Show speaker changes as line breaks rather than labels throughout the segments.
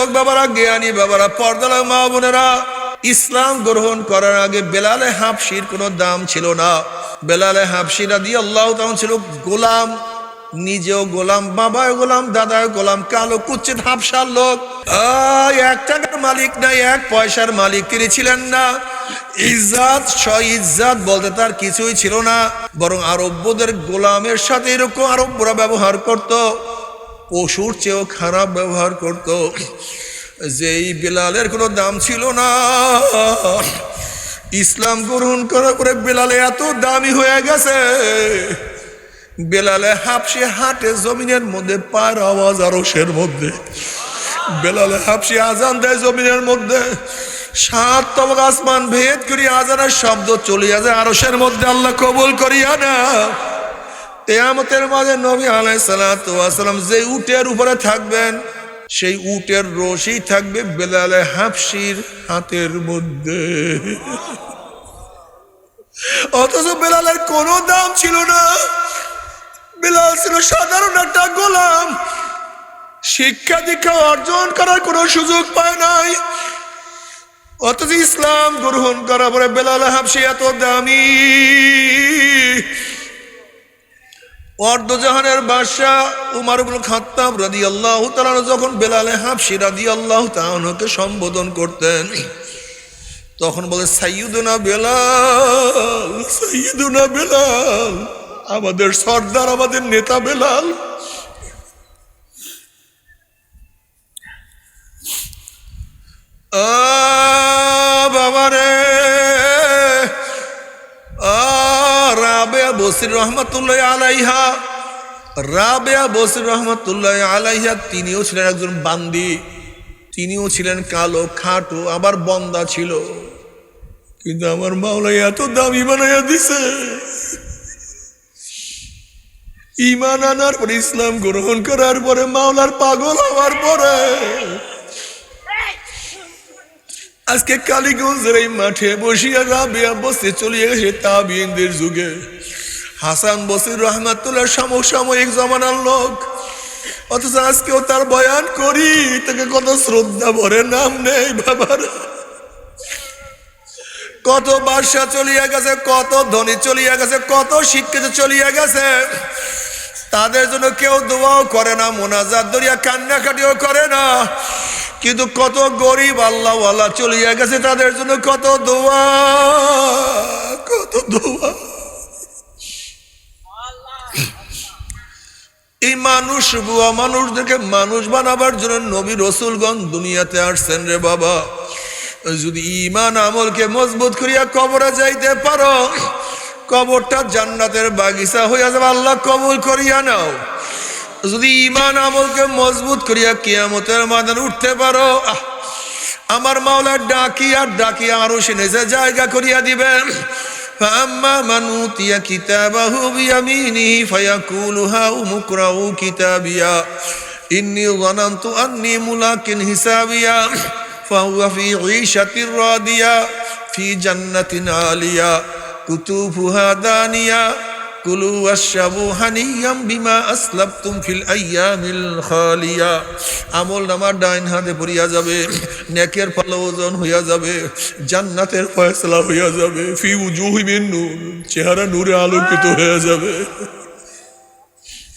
যুবক বাবারা, জ্ঞানী বাবারা পর্দালা মা বোনেরা, ইসলাম গ্রহণ করার আগে বেলালে হাফসির কোনো দাম ছিল না। বেলালে হাফসিরা দিয়ে আল্লাহ তখন ছিল গোলাম, নিজেও গোলাম, বাবাও গোলাম, দাদাও গোলাম, কালো কুচ্ছিত হাফসার লোক। এক টাকার মালিক নাই, এক পয়সার মালিক, তিনি ছিলেন না। ইজ্জাত ইজ্জাত বলতে তার কিছুই ছিল না, বরং আরব্যদের গোলামের সাথে এরকম আরব্যরা ব্যবহার করত। পশুর চেয়েও খারাপ ব্যবহার করত। যেই বেলালের কোনো দাম ছিল না। ইসলাম গ্রহণ করার পরে বেলালে এত দামি হয়ে গেছে। বেলালে হাফসে হাটে জমিনের মধ্যে পায়ের আওয়াজ আরসের মধ্যে। বেলালে হাফসি আজান দেয় জমিনের মধ্যে। সাত তবক আসমান ভেদ করি আজানের শব্দ চলিয়া যায় আরসের মধ্যে। আল্লাহ কবুল করিয়া না তেয়ামতের মাঝে নবী আলাই সালাম যে উটের উপরে থাকবেন, সেই উটের রশি থাকবে বেলালে হাফসির হাতের মধ্যে। অথচ বেলালের কোনো দাম ছিল না। বেলাল ছিল সাধারণ একটা গোলাম। শিক্ষা দীক্ষা অর্জন করার কোনো সুযোগ পায় নাই। অথচ ইসলাম গ্রহণ করার পরে বেলাল হাফসি এত দামি। অর্ধজাহানের বাদশাহ উমার ইবনুল খাত্তাব রাদিয়াল্লাহু তাআলা যখন বেলালে হাফসি রাদিয়াল্লাহু তাআলাকে সম্বোধন করতেন, তখন বলে, সাইয়্যিদুনা বেলাল সাইয়্যিদুনা বেলাল, আমাদের সর্দার, আমাদের নেতা বেলাল। আ বাবারে! বসির রহমতুল্লাহ আলাইহা, রাবেয়া বসির রহমতুল্লাহ আলাইহা, তিনিও ছিলেন একজন বান্দি, তিনিও ছিলেন কালো, খাটো, আবার বন্দা ছিল। কিন্তু আমার মাওলাই এত দামি বানাইয়া দিছে। ইমান আনার পরে ইসলাম গ্রহণ করার পরে মাওলার পাগল হওয়ার পরে আজকে কালীগঞ্জের এই মাঠে বসিয়া রাবিয়া বসে চলিয়ে গেছে তাবিনদের যুগে হাসান বসির রহমাতুল্লাহ সমসাময়িক জমানার লোক। অথচ আজকেও তার বয়ান করি, তাকে কত শ্রদ্ধা ভরে নাম নেই বাবার। কত বাদশা চলিয়া গেছে, কত ধনী চলিয়া গেছে, কত শিক্ষিত চলিয়া গেছে। তাদের জন্য কেউ দোয়াও করে না, মোনাজাত দরিয়া কান্নাকাটিও করে না। কিন্তু কত গরিব আল্লাহওয়ালা চলিয়া গেছে, তাদের জন্য কত দোয়া কত দোয়া এই মানুষ, বুয়া মানুষদেরকে মানুষ বানাবার জন্য নবী রসুলগণ দুনিয়াতে আসছেন রে বাবা। যদি ইমান আমলকে মজবুত করিয়া কবরে যাইতে পারো, কবরটা জান্নাতের বাগিচা হইয়া যাবে, আল্লাহ কবুল করিয়া নাও। যদি ইমান আমলকে মজবুত করিয়া কিয়ামতের মাদান উঠতে পারো আমার মাওলা ডাকিয়া ডাকিয়া আরও সে নিজে জায়গা করিয়া দিবেন। فأما من أوتي كتابه بيمينه فيقول هاؤم اقرءوا كتابيا. إني ظننت أني ملاك حسابيا. فهو في عيشة راضية في جنة عالية كتوفها دانية কুলু আশাবু হানিয়াম বিমা আসলাবতুম ফিল আইয়ামিল খালিয়া। আমল নামার ডাইন হাতে পড়িয়া যাবে, নেকের ফল ওজন হইয়া যাবে, জান্নাতের ফয়সলা হইয়া যাবে, ফি উজুহিমিন নূর, চেহারা নূরে আলোকিত হয়ে যাবে।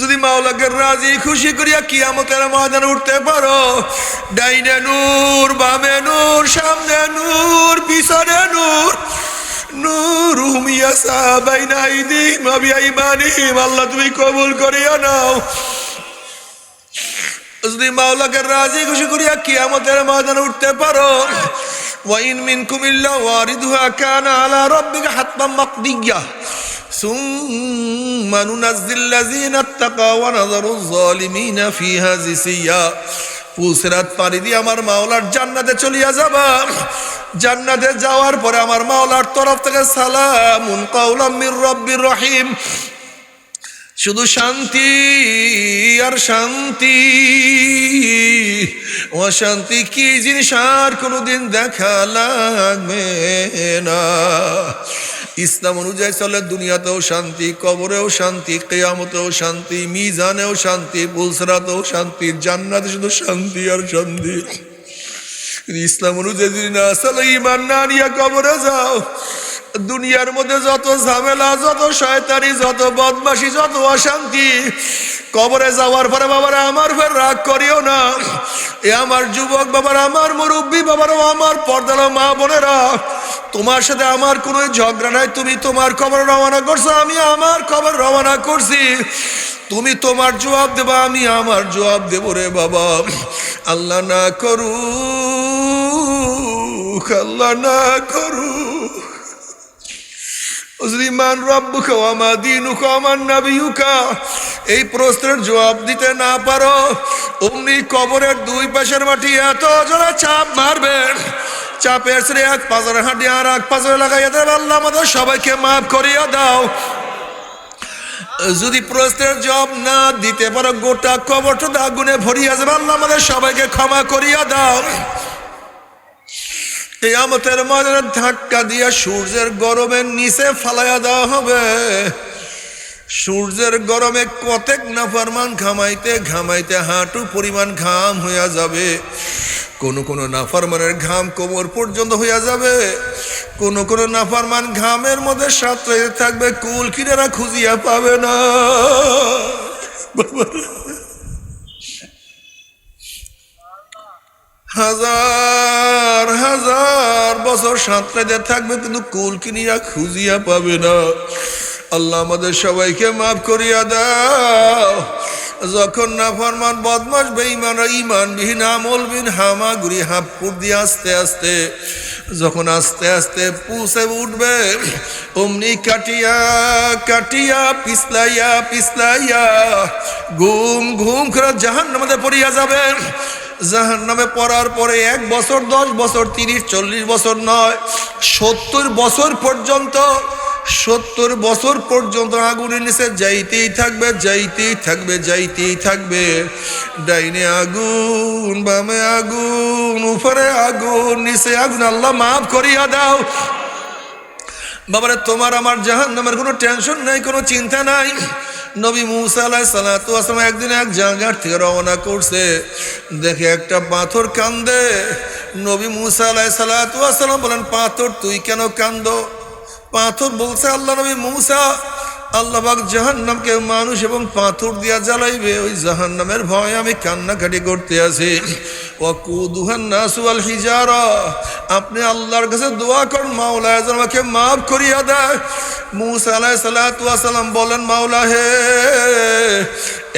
যদি মাওলাকে রাজি, খুশি করিয়া কিয়ামতের ময়দানে উঠতে পারো, ডাইনে নূর, বামে নূর, সামনে নূর, পিছনে নূর নূর হুমিয়াসা বাইনা আইদিহিম ওয়া বিআইমানিহিম আল্লাহ কবুল করিয়া নাও। যদি রাজি, খুশি করিয়া কিয়ামতের উঠতে পারো, ওয়াইন ثم ننزل الذين اتقوا ونذر الظالمين فيها زسيا পুলসেরাত পাড়ি দিয়ে আমার মাওলার জান্নাতে চলিয়া যাবা জান্নাতে যাওয়ার পরে আমার মাওলার তরফ থেকে সালামুন কাউলাম মির রব্বির রহিম শুধু শান্তি আর শান্তি অশান্তি কি জিনিস আর কোনোদিন দেখা লাগবে না ইসলাম অনুযায়ী চলে, দুনিয়াতেও শান্তি, কবরেও শান্তি, কেয়ামতেও শান্তি, মিজানেও শান্তি বুলসরাতেও শান্তি, জান্নাতে শুধু শান্তি আর শান্তি। ইসলাম অনুযায়ী না চলে ইমান না নিয়ে কবরে যাও, দুনিয়ার মধ্যে যত ঝামেলা, যত শয়তানি, যত বদমাসি যত অশান্তি, কবরে যাওয়ার পরে বাবারা আমার ফের রাগ করিও না। এ আমার যুবক বাবার, আমার মুরব্বী বাবারা, আমার পর্দালো মা বোনেরা তোমার সাথে আমার কোনো ঝগড়া নাই, তুমি তোমার খবর রওনা করছ, আমি আমার খবর রওনা করছি। তুমি তোমার জবাব দেবা, আমি আমার জবাব দেব রে বাবা। আল্লাহ না করু আল্লাহ না করু মান রব্বুকা মা দীনুকা ওয়া মান নাবিয়ুকা। এই প্রশ্নের জবাব দিতে না পারো, অমনি কবরের দুই পাশের মাটি এত জোরে চাপ মারবে। চাপের শ্রে এক পাঁচের হাঁটি আর এক পাঁচের লাগাইয়া দেবে। আল্লাহ আমাদের সবাইকে মাফ করিয়া দাও। যদি প্রশ্নের জব না দিতে পারো, গোটা কবরটা আগুনে ভরিয়া যাবে। আল্লাহ আমাদের সবাইকে ক্ষমা করিয়া দাও। কেয়ামতের ময়দানে ধাক্কা দিয়া সূর্যের গরমের নিচে ফালাইয়া দেওয়া হবে। সূর্যের গরমে কতেক নাফারমান ঘামাইতে ঘামাইতে হাঁটু পরিমাণ ঘাম হইয়া যাবে। কোন কোন নাফারমানের ঘাম কোমর পর্যন্ত হইয়া যাবে। কোন কোন নাফারমান ঘামের মধ্যে সাঁতরে থাকবে, কুল কিনারা খুঁজিয়া পাবে না। হাজার হাজার বছর সাঁতরাইতে থাকবে, কিন্তু কুল কিনিয়া খুঁজিয়া পাবে না। আল্লাহ আমাদের সবাইকে মাফ করিয়া দাও। যখন না ফরমান বদমাস বেঈমান ইমানবিহীন আমলবিহীন হামাগুড়ি হাঁপুর দিয়ে আস্তে আস্তে, যখন আস্তে আস্তে পুষে উঠবে, অমনি কাটিয়া কাটিয়া, পিছলাইয়া পিছলাইয়া, ঘুম ঘুম করে জাহান নামাতে পড়িয়া যাবে। জাহান নামে পড়ার পরে এক বছর, দশ বছর, তিরিশ, চল্লিশ বছর নয়, সত্তর বছর পর্যন্ত সত্তর বছর পর্যন্ত আগুনের নিচে যাইতেই থাকবে যাইতেই থাকবে যাইতেই থাকবে। ডাইনে আগুন, বামে আগুন, উপরে আগুন, নিচে আগুন। আল্লাহ মাফ করিয়া দাও। বাবারে, তোমার আমার জাহান নামের কোনো টেনশন নাই, কোনো চিন্তা নাই। নবী মুসা সালাতু আসলাম একদিন এক জায়গার থেকে রওনা করছে। দেখে একটা পাথর কান্দে। নবী মুসা আলাহ সালাতু আসলাম বলেন, পাথর, তুই কেন কান্দ? পাথর বলছে আল্লাহ নবী মৌসা আল্লাহবাক জাহান্নামকে মানুষ এবং পাথর দিয়া জ্বালাইবে, ওই জাহান্নামের ভয় আমি কান্নাকাটি করতে আছি। আপনি আল্লাহর কাছে দোয়া করুন মাওলা আমাকে মাফ করিয়া দেয়। মুসা বলেন মাওলা হে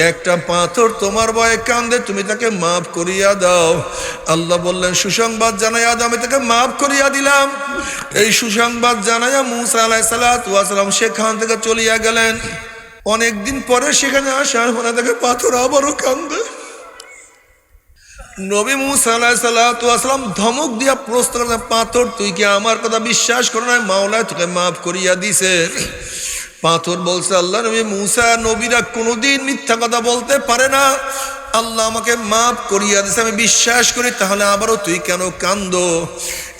একটা পাথর তোমার ভয়ে কান্দে, তুমি তাকে মাফ করিয়া দাও। আল্লাহ বললেন, সুসংবাদ জানাইয়া দাও, আমি তাকে মাফ করিয়া দিলাম। এই সুসংবাদ জানাইয়া মুসা আলাহ সালাম সেখান থেকে চলিয়া গেলেন। অনেকদিন পরে সেখানে আসার পরে তাকে পাথর আবারও কান্দে। নবী মুসা আলাহ সাল্লাম ধমক দিয়া করলেন পাথর, তুই কি আমার কথা বিশ্বাস করো না মাওলায়, তোকে মাফ করিয়া দিছে। পাথর বলছে, আল্লাহ নবী মুসা নবীরা কোনোদিন মিথ্যা কথা বলতে পারে না। আল্লাহ আমাকে মাফ করিয়া দিছে, আমি বিশ্বাস করি, তাহলে আবারও তুই কেন কান্দ?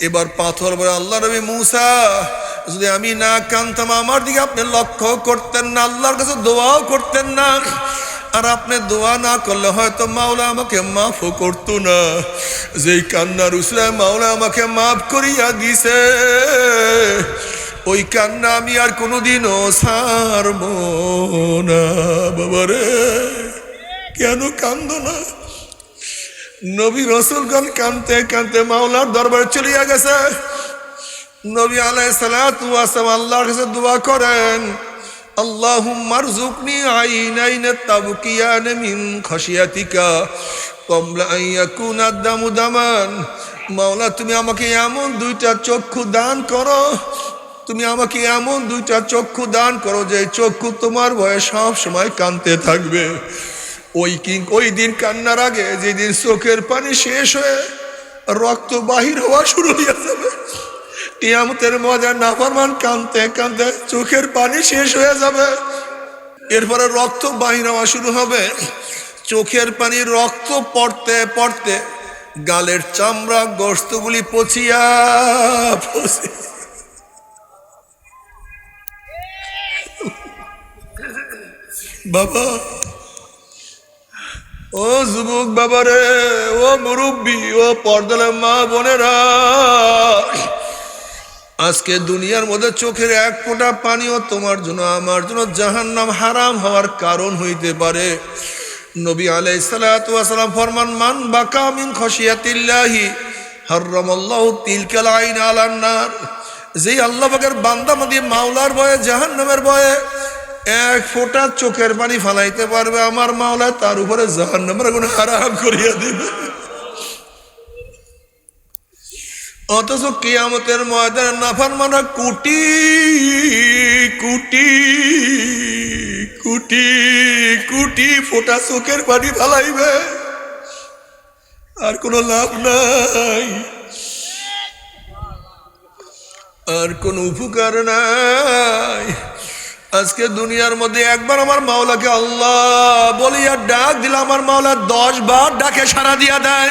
এবার পাথর বলে, আল্লাহ নবী মুসা, যদি আমি না কানতাম, আমার দিকে আপনি লক্ষ্য করতেন না, আল্লাহর কাছে দোয়াও করতেন না। আর আপনি দোয়া না করলে হয়তো মাওলা আমাকে মাফও করতো না। যেই কান্নার উসলায় মাওলা আমাকে মাফ করিয়া দিছে। ওই কান্না আমি আর কোনোদিনও ছাড়ব না বাবারে কেন কান্দ না? নবী রসুলগণ কানতে কানতে মাওলার দরবারে চলিয়া গেছে। নবী আলাই সালাম আল্লাহর কাছে দোয়া করেন। اللهم ارزقني عينين تبكيان من خشيتك قبل أن يكون الدم دما মাওলা তুমি আমাকে এমন দুইটা চক্ষু দান করো তুমি আমাকে এমন দুইটা চক্ষু দান করো যে চক্ষু তোমার ভয়ে সব সময় কানতে থাকবে ওই কিং ওই দিন কান্নার আগে যেদিন চোখের পানি শেষ হয়ে রক্ত বাহির হওয়া শুরু হয়ে যাবে কিয়ামতের মজা নাফরমান কানতে কানতে চোখের পানি শেষ হয়ে যাবে। এরপরে রক্ত বাহির হওয়া শুরু হবে। চোখের পানি রক্ত পড়তে পড়তে গালের চামড়া গোস্তগুলি পচিয়া পচি। বাবা, ও যুবক বাবা রে ও মুরব্বী, ও পর্দালে মা বোনেরা আজকে দুনিয়ার মধ্যে চোখের এক ফোঁটা পানিও তোমার জন্য, আমার জন্য জাহান নাম হারাম হওয়ার কারণ হইতে পারে। নবী আলাই সালাম ফরমান, মান বাকা মিন খসিয়াতিল্লাহি হররমাল্লাহু তিলকাল আইন আলান্নার যেই আল্লাহ পাকের বান্দা মাওলার ভয়ে জাহান ভয়ে এক ফোঁটা চোখের পানি ফালাইতে পারবে, আমার মাওলা তার উপরে জাহান নামের কোনো হারাম করিয়া দিবে। অথচ কিয়ামতের ময়দানে নাফার মানা কুটি কুটি কুটি কুটি ফোটা চোখের পানি ফালাইবে। আর কোনো লাভ নাই। আর কোন উপকার নাই। আজকে দুনিয়ার মধ্যে একবার আমার মাওলাকে আল্লাহ বলিয়া ডাক দিলে আমার মাওলা দশ বার ডাকে সারা দিয়া দেয়।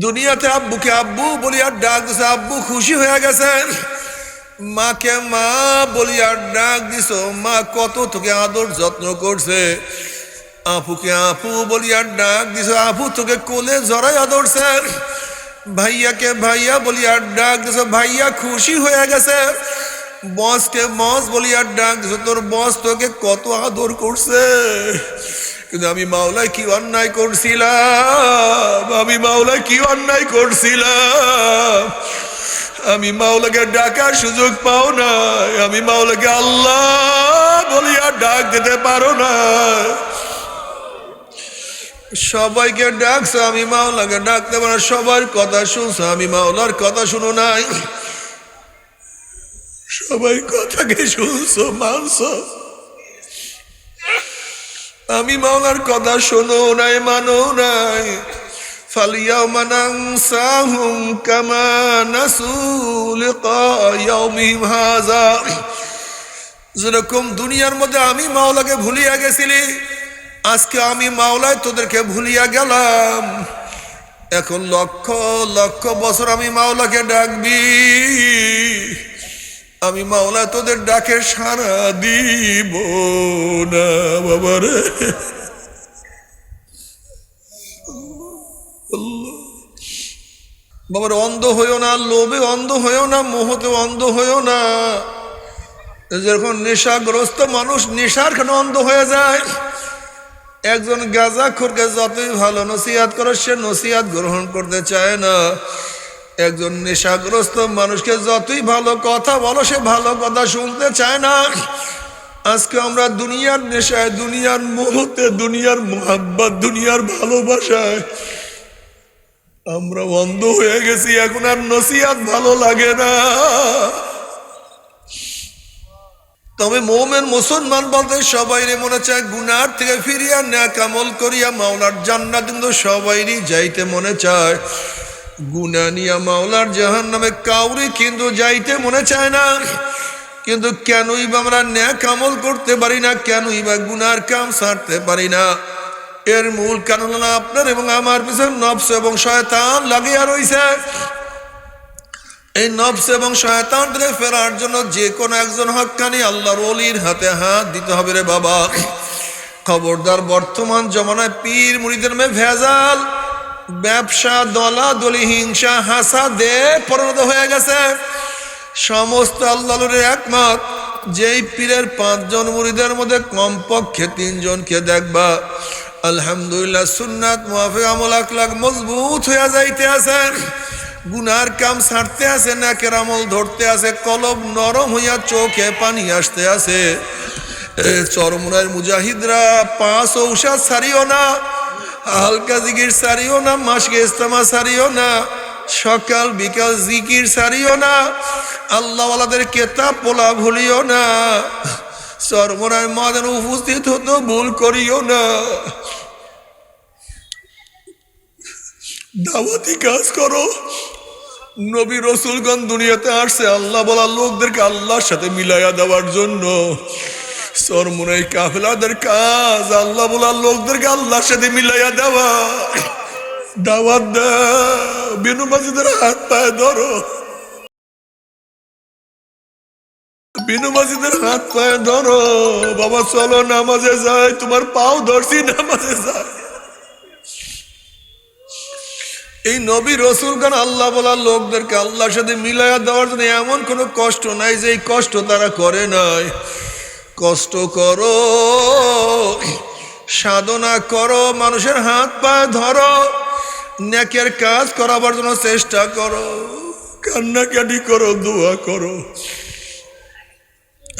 দুনিয়াতে আব্বুকে আব্বু বলিয়া ডাক দিছে, আব্বু খুশি হয়ে গেছেন মাকে মা বলিয়া ডাক দিছ, মা কত তোকে আদর যত্ন করছে। আপুকে আপু বলিয়া ডাক দিছ, আপু তোকে কোলে জড়াই আদরছে। ভাইয়াকে ভাইয়া বলিয়া ডাক দিছ, ভাইয়া খুশি হয়ে গেছে। বসকে বস বলিয়া ডাক দিছ, তোর বস তোকে কত আদর করছে। কিন্তু আমি মাওলায় কি অন্যায় করছিলাম? আমি মাওলায় কি অন্যায় করছিলাম? আমি মাওলাকে ডাকার সুযোগ পাও না আমি মাওলাকে আল্লাহ বলিয়া ডাক দিতে পারো না সবাইকে ডাকছো, আমি মাওলাকে ডাকতে পারো। সবার কথা শুনছো, আমি মাওলার কথা শুনো নাই। সবাই কথাকে শুনছো, মানছো। আমি মাওলার কথা শোনো নাই, মানো নাই। ফালিয়াও মানাং সাহুম কামা নাসুল হাজা যেরকম দুনিয়ার মধ্যে আমি মাওলাকে ভুলিয়া গেছিলি, আজকে আমি মাওলায় তোদেরকে ভুলিয়া গেলাম। এখন লক্ষ লক্ষ বছর আমি মাওলাকে ডাকবি। আমি মাওলা তোদের ডাকে সারা দিব না বাবারে বাবার অন্ধ হইও না, লোভে অন্ধ হইও না মোহতে অন্ধ হইও না। যখন নেশাগ্রস্ত মানুষ, নেশার কেন অন্ধ হয়ে যায়। একজন গাজা খোরকে যতই ভালো নসিহাত করে, সে নসিহাত গ্রহণ করতে চায় না। একজন নেশাগ্রস্ত মানুষকে যতই ভালো কথা বলো, সে ভালো কথা শুনতে চায় না। আজকে আমরা দুনিয়ার নেশায়, দুনিয়ার মুহূর্তে দুনিয়ার মোহাব্বত, দুনিয়ার ভালোবাসায় আমরা বন্ধ হয়ে গেছি, এখন আর নসিহাত ভালো লাগে না। তবে মোমেন মুসলমান বলতে সবাইরে মনে চায় গুনার থেকে ফিরিয়া ন্যাকামল করিয়া মাওলার জান্নাত কিন্তু সবাইরই যাইতে মনে চায়। গুনা নিয়া মাওলার জাহান নামে কাউরি কিন্তু যাইতে মনে চায় না। কিন্তু কেনই বা আমরা ন্যাক আমল করতে পারি না, কেনই বা গুনার কাম সারতে পারি না। এর মূল কারণ হলো আপনার এবং আমার পিছনে নবস এবং শয়তান লাগিয়া রইছে। এই নবস এবং শয়তান থেকে ফেরার জন্য যে কোনো একজন হকানি আল্লাহর অলির হাতে হাত দিতে হবে রে বাবা। খবরদার বর্তমান জমানায় পীর মুড়িদের মে ভেজাল। ব্যবসা দলা দলি হিংসা হাসা দে পরিণত হয়ে গেছে। সমস্ত আল্লাহর একমত যেই পীরের পাঁচজন মুরিদের মধ্যে কমপক্ষে তিনজনকে দেখবা, আলহামদুলিল্লাহ সুন্নাত মুআফিক আমল আখলাক মজবুত হইয়া যাইতে আছেন গুনার কাম ছাড়তে আছে না কেরামল ধরতে আছে কলব নরম হইয়া চোখে পানি আসতে আছে। চরমুনার মুজাহিদরা পাঁচ ঔষধ সারিও না। হালকা জিকির সারিও না, মাসকে ইস্তেমা সারিও না, সকাল, বিকাল জিকির সারিও না, আল্লাহওয়ালাদের কেতাব পোলা ভুলিও না চরমুনার মাদান উপস্থিত হতো ভুল করিও না। দাওয়াতি কাজ করো। নবী রসুলগণ দুনিয়াতে আসছে, আল্লাহ বলা লোকদেরকে আল্লাহর সাথে মিলাইয়া দেওয়ার জন্য। সরমুনাই কাফেলাদের কাজ, আল্লাহ বলা লোকদেরকে আল্লাহর সাথে মিলাইয়া দেওয়া। দাওয়াত দাও, বিনু মাসিদের হাত পায়ে ধরো। বিনু মাসিদের হাত পায়ে ধরো। বাবা, চলো নামাজে যায় তোমার পাও ধরছি, নামাজে যায় এই নবী রসুল খান আল্লাহ বলার লোকদেরকে আল্লাহর সাথে মিলাইয়া দেওয়ার জন্য এমন কোনো কষ্ট নাই যে এই কষ্ট তারা করে নাই? কষ্ট করো, সাধনা করো, মানুষের হাত পা ধরো, নেকের কাজ করাবার জন্য চেষ্টা করো, কান্নাকাটি করো, দোয়া করো।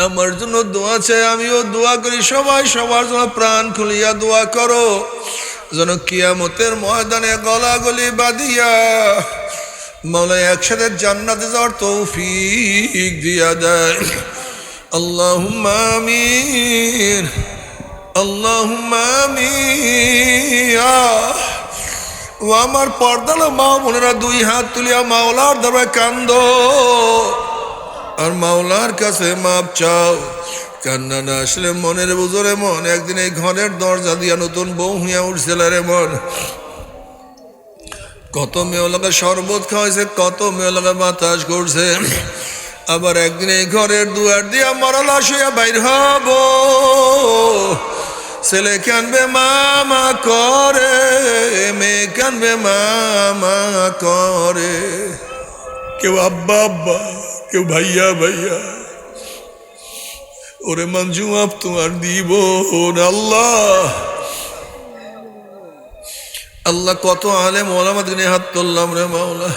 আমার জন্য দোয়া চাই, আমিও দোয়া করি, সবাই সবার জন্য প্রাণ খুলিয়া দোয়া করো, যেন কিয়ামতের ময়দানে গলাগলি বাঁধিয়া মাওলা একসাথে জান্নাতে যাওয়ার তৌফিক দিয়া দেয়। আমিন আল্লাহুম্মা আমিন আহ। ও আমার পর্দালো মা বোনেরা দুই হাত তুলিয়া মাওলার দরবারে কান্দ। আর মাওলার কাছে মাপ চাও। কান্না না আসলে মনের বুঝরে মন। একদিন এই ঘরের দরজা দিয়া নতুন বউ হইয়া উঠছিল রে মন। কত মেয়েলাকে শরবত খাওয়াইছে, কত মেয়েলাকে বাতাস করছে। আবার একদিন এই ঘরের দুয়ার দিয়া মরালা শুয়া বাইর হব। ছেলে কানবে, মামা করে, মেয়ে কানবে, মামা করে। কেউ আব্বা আব্বা, কেউ ভাইয়া ভাইয়া। ওরে মঞ্জু আপ তোমার দিব আল্লাহ। আল্লাহ কত আলেম, ওলামাদের নিয়ে হাত তুললাম রে মাওলা।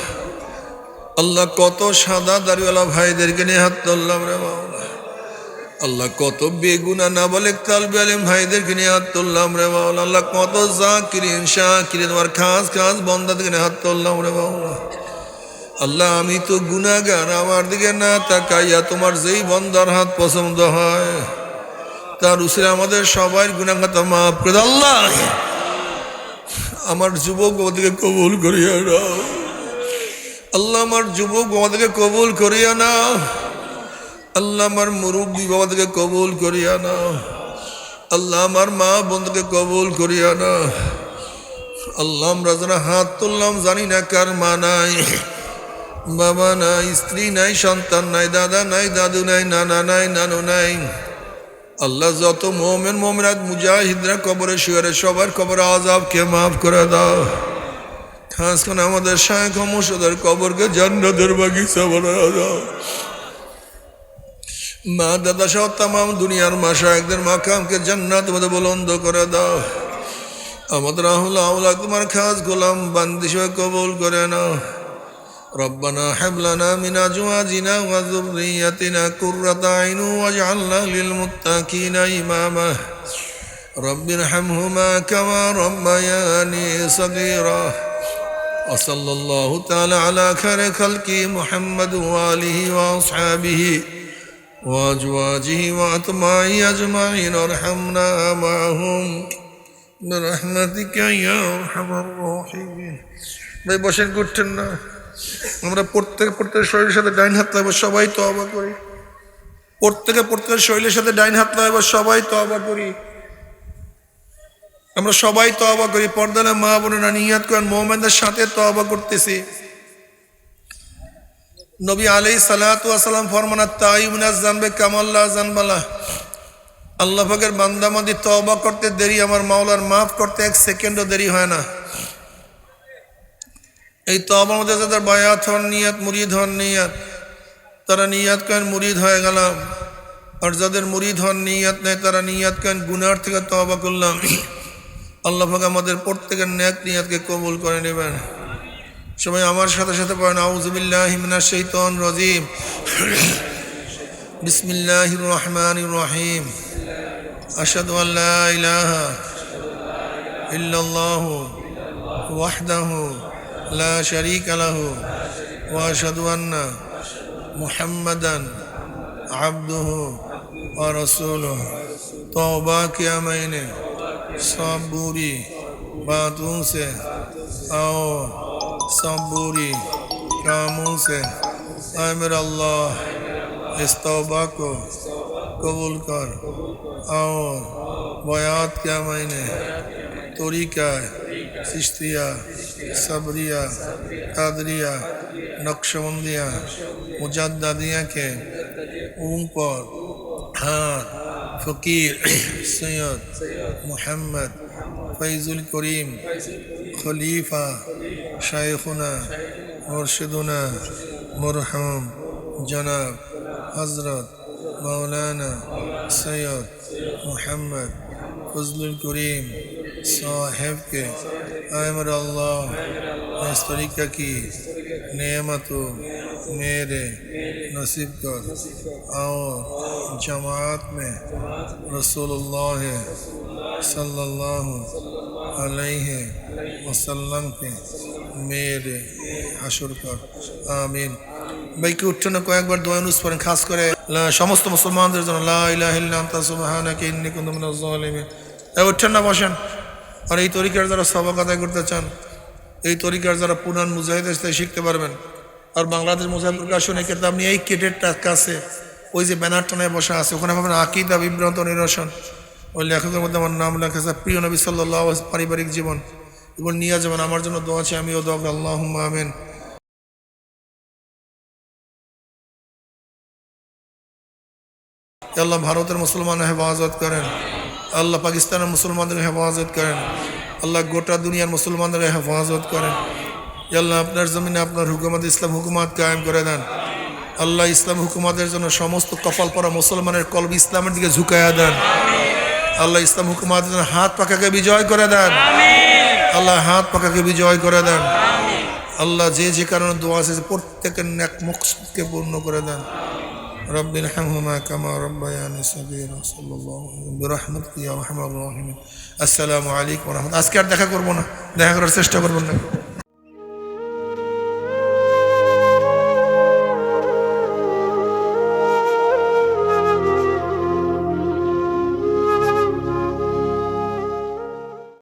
আল্লাহ কত সাদা দাড়িওয়ালা ভাইদেরকে নিয়ে হাত তুললাম রে মাওলা আল্লাহ কত বেগুনা না বলে তালবে আলিম ভাইদেরকে নিয়ে হাত তুললাম রে মাওলা আল্লাহ কত জাকিরিন, শাকিরিন, তোমার খাস খাস বন্দাদেরকে নিয়ে হাত তুললাম রে মাওলা আল্লাহ, আমি তো গুনাগার আমার দিকে না তাকাইয়া তোমার যেই বন্দার হাত পছন্দ হয়, তার উসিরে আমাদের সবাই গুণাগাতা মাফ করে আল্লাহ, আমার যুবক আমাদেরকে কবুল করিয়া নাও। আল্লাহ আমার যুবক আমাদেরকে কবুল করিয়া নাও আল্লাহ আমার মুরব্বী বাবাদেরকে কবুল করিয়া নাও আল্লাহ আমার মা বন্ধুকে কবুল করিয়া না। আল্লাহ আমরা যারা হাত তুললাম, জানি না কার মা নাই। বাবা নাই, স্ত্রী নাই, সন্তান নাই, দাদা নাই, দাদু নাই, নানা নাই, নানু নাই। আল্লাহ যত মোমেন মোমেনাত মুজাহিদরা কবরে শুয়ারে, সবার কবর আজাবকে মাফ করে দাও। খাস করে আমাদের শায়খ মুর্শদের কবরকে জান্নাতের বাগিচা বানায় দাও মা দাদা সহ তাম দুনিয়ার মা শায়কদের মাকামকে জান্নাত মধ্যে বুলন্দ করে দাও আমাদের আহুল আউলা তোমার খাস গোলাম বান্দি সহ কবুল করে নাও ربنا هب لنا من ازواجنا وذريتنا قرة عين واجعلنا للمتقين اماما رب ارحمهما كما ربياني صغيرا وصلى الله تعالى على خير خلقه محمد واله واصحابه وازواجه واتباعه اجمعين وارحمنا معهم برحمتك يا ارحم الراحمين ভাই বসেন করছেন না আমরা প্রত্যেকে প্রত্যেকের শরীরের সাথে ডাইন হাত লাগাবো সবাই তো অবা করি প্রত্যেকে প্রত্যেকের শরীরের সাথে ডাইন হাত লাগাবো সবাই তো অবা করি আমরা সবাই তো অবা করি পর্দানা মা বোনেরা নিয়াত করেন মোহাম্মদের সাথে তো অবা করতেছি। নবী আলী সালাতাম ফরমানা তাইমুনাজ জানবে কামাল্লা জানবালা আল্লাহ পাকের বান্দামাদি তবা করতে দেরি, আমার মাওলার মাফ করতে এক সেকেন্ডও দেরি হয় না। এই তবার মধ্যে যাদের বায়াত হন নিয়াত, মুরিদ হন নিয়াত। তারা নিয়াত কেন মুরিদ হয়ে গেলাম। আর যাদের মুরিদ হন নিয়াত নেই, তারা নিয়াত কেন গুনার থেকে তবা করলাম। আল্লাহ পাক আমাদের প্রত্যেকের ন্যাক নিয়াতকে কবুল করে নেবেন। সবাই আমার সাথে সাথে পড়েন আউজুবিল্লাহ হিমনা শৈতন রজিম। বিসমিল্লাহ রহমান রহিম। আসাদ ইলাহ ইল্লাহ ওয়াহদাহ লা শরিক আলাহ ওয়াশাদু মোহাম্মদান আব্দুহ ওয়া রাসূলুহ। তওবা কিয়ামাইনে। saburi batun se aur saburi kamun se امر اللہ اس توبہ کو قبول کر اور بیات کیا معنی طریقہ سشتیہ صبریہ قادریہ نقشبندیہ مجددیہ کے اون ফকির, সৈয়দ মোহাম্মদ ফৈজুল করিম, খলিফা, শাইখুনা, মুর্শিদুনা, মুরহম, জনাব হজরত মৌলানা সৈয়দ মোহাম্মদ ফজলুল করিম সাহেব کے امر اللہ اس طریقہ کی نعمتوں میرے جماعت মে রসুল্লাহ اللہ صلی اللہ কর। আমিন। বাইকে উঠছেন কয়েকবার দোয়া অনুস্মরণ খাস করে সমস্ত মুসলমানদের জন্য লা না, বসেন। আর এই তরিকার যারা সবাক আদায় করতে চান, এই তরিকার যারা পুরান মুজাহিদ শিখতে পারবেন। আর বাংলাদেশ মুজাহিদ প্রকাশন এই কেতাব নিয়ে এই কেটের টাকা আছে। ওই যে ব্যানার টানায় বসা আছে ওখানে পাবেন আকিদা বিভ্রান্ত নিরসন। ওই লেখকের মধ্যে আমার নাম লেখা আছে প্রিয় নবী সাল্লাহ পারিবারিক জীবন। এগুলো নিয়ে যাবেন আমার জন্য দোয়া আছে আমিও দোয়া করি, আল্লাহ আমিন। আল্লাহ ভারতের মুসলমানের হেফাজত করেন। আল্লাহ পাকিস্তানের মুসলমানদের হেফাজত করেন। আল্লাহ গোটা দুনিয়ার মুসলমানদের হেফাজত করেন। আল্লাহ আপনার জমিনে আপনার হুকুমত ইসলাম হুকুমাত কায়েম করে দেন। আল্লাহ ইসলাম হুকুমাতের জন্য সমস্ত কপাল পরা মুসলমানের কলব ইসলামের দিকে ঝুঁকাইয়া দেন আল্লাহ ইসলাম হুকুমাতের জন্য হাত পাকাকে বিজয় করে দেন আল্লাহ হাত পাকাকে বিজয় করে দেন আল্লাহ যে যে কারণে দোয়া আছে প্রত্যেকের ন্যাক মুখকে পূর্ণ করে দেন رب ارحمهما كما ربياني صغيرا صلى الله عليه وسلم برحمتك يا ارحم الراحمين السلام عليكم ورحمه আজকে আর দেখা করবো না দেখা করার চেষ্টা করবো না